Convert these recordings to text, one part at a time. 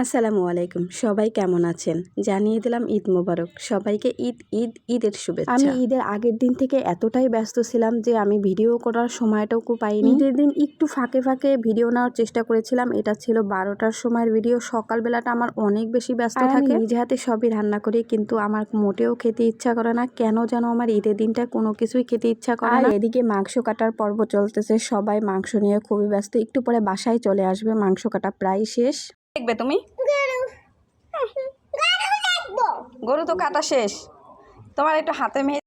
আসসালামু আলাইকুম। সবাই কেমন আছেন? জানিয়ে দিলাম ঈদ মোবারক। সবাইকে ঈদ ঈদ ঈদের শুভেচ্ছা। আমি ঈদের আগের দিন থেকে এতটাই ব্যস্ত ছিলাম যে আমি ভিডিও করার সময়টুকু পাইনি। ঈদের দিন একটু ফাঁকে ফাঁকে ভিডিও নেওয়ার চেষ্টা করেছিলাম। এটা ছিল বারোটার সময়ের ভিডিও। সকালবেলাটা আমার অনেক বেশি ব্যস্ত থাকে। নিজে হাতে সবই রান্না করি কিন্তু আমার মোটেও খেতে ইচ্ছা করে না। কেন যেন আমার ঈদের দিনটা কোনো কিছুই খেতে ইচ্ছা করে না। এদিকে মাংস কাটার পর্ব চলতেছে। সবাই মাংস নিয়ে খুবই ব্যস্ত। একটু পরে বাসায় চলে আসবে। মাংস কাটা প্রায় শেষ। দেখবে তুমি? গরু। তো কাটা শেষ। তোমার একটু হাতে মেয়ে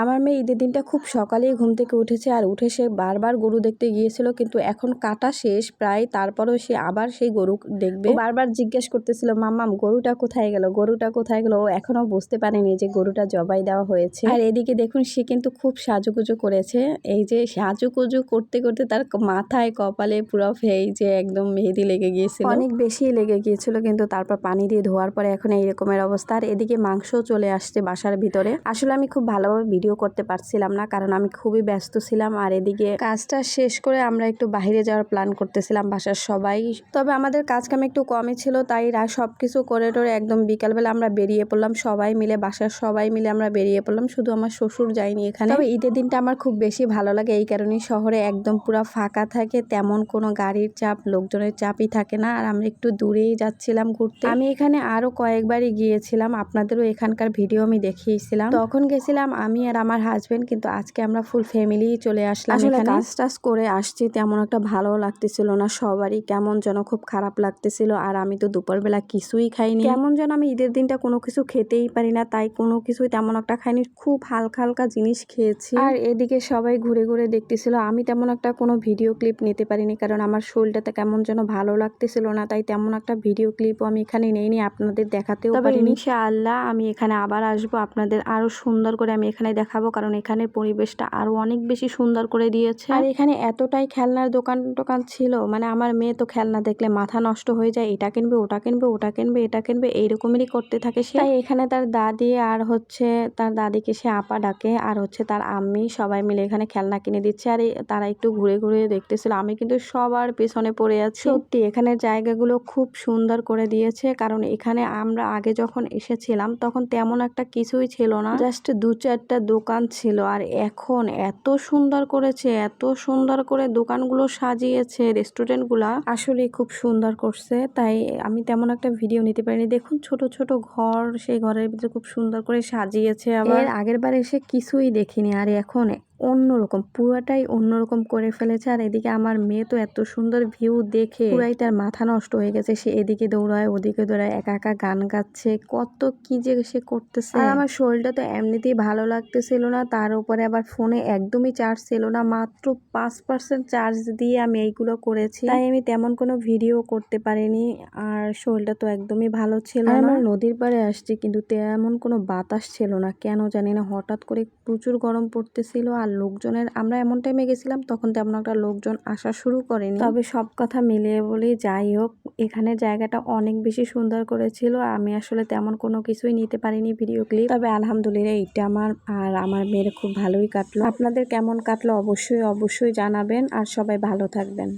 আমার মেয়ে ঈদের দিনটা খুব সকালেই ঘুম থেকে উঠেছে আর উঠে সে বারবার গরু দেখতে গিয়েছিল, কিন্তু এখন কাটা শেষ, প্রায় তারপরেও সে আবার সেই গরু দেখবে। বারবার জিজ্ঞেস করতেছিল, মাম্মাম, গরুটা কোথায় গেল? গরুটা কোথায় গেল? ও এখনও বুঝতে পারেনি যে গরুটা জবাই দেওয়া হয়েছে। আর এদিকে দেখুন, সে কিন্তু খুব সাজুগুজু করেছে। এই যে সাজুগুজু করতে করতে তার মাথায়, কপালে পুরো এই যে একদম মেহেদি লেগে গিয়েছিল। অনেক বেশি লেগে গিয়েছিল, কিন্তু তারপর পানি দিয়ে ধোয়ার পরে এখন এই রকমের অবস্থা। আর এদিকে মাংসও চলে আসছে বাসার ভিতরে। আসলে আমি খুব ভালোভাবে ভিডিও করতে পারছিলাম না, কারণ আমি খুবই ব্যস্ত ছিলাম আর এদিকে কাজটা শেষ করে আমরা একটু বাইরে যাওয়ার প্ল্যান করতেছিলাম বাসার সবাই। তবে আমাদের কাজ কাম একটু কমই ছিল, তাই সব কিছু করে টোরে একদম বিকালবেলা আমরা বেরিয়ে পড়লাম সবাই মিলে, বাসার সবাই মিলে আমরা বেরিয়ে পড়লাম, শুধু আমার শ্বশুর যায়নি এখানে। তবে ঈদের দিনটা আমার খুব বেশি ভালো লাগে, এই কারণেই শহরে একদম পুরো ফাঁকা থাকে, তেমন কোনো গাড়ির চাপ, লোকজনের চাপই থাকে না, আর আমরা একটু দূরেই যাচ্ছিলাম ঘুরতে। আমি এখানে আরও কয়েকবারই গিয়েছিলাম, আপনাদেরও এখানকার ভিডিও আমি দেখিয়েছিলাম। তখন গেছিলাম আমি আর আমার হাজবেন্ড কিন্তু আজকে আমরা ফুল ফ্যামিলি চলে আসলাম আসলে কাজ টাজ করে আসছি তেমন একটা ভালো লাগতেছিল না সবারই কেমন যেন খুব খারাপ লাগতেছিল আর আমি তো দুপুরবেলা কিছুই খাইনি। কেমন যেন আমি ঈদের দিনটা কোনো কিছু খেতেই পারি না তাই কোনো কিছুই তেমন একটা খাইনি খুব হালকা হালকা জিনিস খেয়েছি। আর এদিকে সবাই ঘুরে ঘুরে দেখতেছিল আমি তেমন একটা কোনো ভিডিও ক্লিপ নিতে পারিনি কারণ আমার শরীরটাতে কেমন যেন ভালো লাগতেছিল না তাই তেমন একটা ভিডিও ক্লিপও আমি এখানে নেইনি আপনাদের দেখাতেও পারিনি। ইনশাআল্লাহ আমি এখানে আবার আসব আপনাদের আরও সুন্দর করে আমি এখানে দেখাবো কারণ এখানের পরিবেশটা আরও অনেক বেশি সুন্দর করে দিয়েছে। আর এখানে এতটাই খেলনার দোকান টোকান ছিল মানে আমার মেয়ে তো খেলনা দেখলে মাথা নষ্ট হয়ে যায় এটা কিনবে ওটা কিনবে ওটা কিনবে এটা কিনবে এইরকমেরই করতে থাকে সে। তাই এখানে তার দাদি আর হচ্ছে তার দাদিকে সে আপা ডাকে আর হচ্ছে তার আম্মি সবাই মিলে এখানে খেলনা কিনে দিচ্ছে আর তারা একটু ঘুরে ঘুরে দেখতেছিল। আমি কিন্তু সবার পেছনে পড়ে আছি। সত্যি এখানের জায়গাগুলো খুব সুন্দর করে দিয়েছে কারণ এখানে আমরা আগে যখন এসেছিলাম তখন তেমন একটা কিছুই ছিল না। জাস্ট দু চারটা দোকান ছিল আর এখন এত সুন্দর করেছে, এত সুন্দর করে দোকানগুলো সাজিয়েছে রেস্টুরেন্টগুলা আসলে খুব সুন্দর করছে। তাই আমি তেমন একটা ভিডিও নিতে পারিনি। দেখুন ছোট ছোট ঘর, সেই ঘরের ভিতরে খুব সুন্দর করে সাজিয়েছে আবার। আগের বার এসে কিছুই দেখিনি আর এখন অন্যরকম পুরাটাই অন্যরকম করে ফেলেছে। আর এদিকে আমার মেয়ে তো এত সুন্দর ভিউ দেখে পুরাই তার মাথা নষ্ট হয়ে গেছে। সে এদিকে দৌড়ায় ওদিকে দৌড়ায় একা একা গান গাচ্ছে। কত কি যে সে করতেছে। আর আমার শরীরটা তো এমনিতেই ভালো লাগতেছিল না। তার উপরে আবার ফোনে একদমই চার্জ ছিল না। মাত্র পাঁচ পার্সেন্ট চার্জ দিয়ে আমি এইগুলো করেছি। তাই আমি তেমন কোনো ভিডিও করতে পারিনি। আর শরীরটা তো একদমই ভালো ছিল না। আমরা নদীর পাড়ে আসছি কিন্তু তেমন কোনো বাতাস ছিল না। কেন জানি না হঠাৎ করে প্রচুর গরম পড়তেছিল। আর লোকজনের, আমরা এমন টাইমে গেছিলাম, তখন তেমন একটা লোকজন আসা শুরু করেনি। তবে সব কথা মিলিয়ে বলি, যাই হোক, এখানে জায়গাটা অনেক বেশি সুন্দর করেছিল। আমি আসলে তেমন কোনো কিছুই নিতে পারিনি ভিডিও ক্লিপ তবে আলহামদুলিল্লাহ এইটা আমার, আর আমার মেয়ের খুব ভালোই কাটলো। আপনাদের কেমন কাটলো অবশ্যই অবশ্যই জানাবেন। আর সবাই ভালো থাকবেন।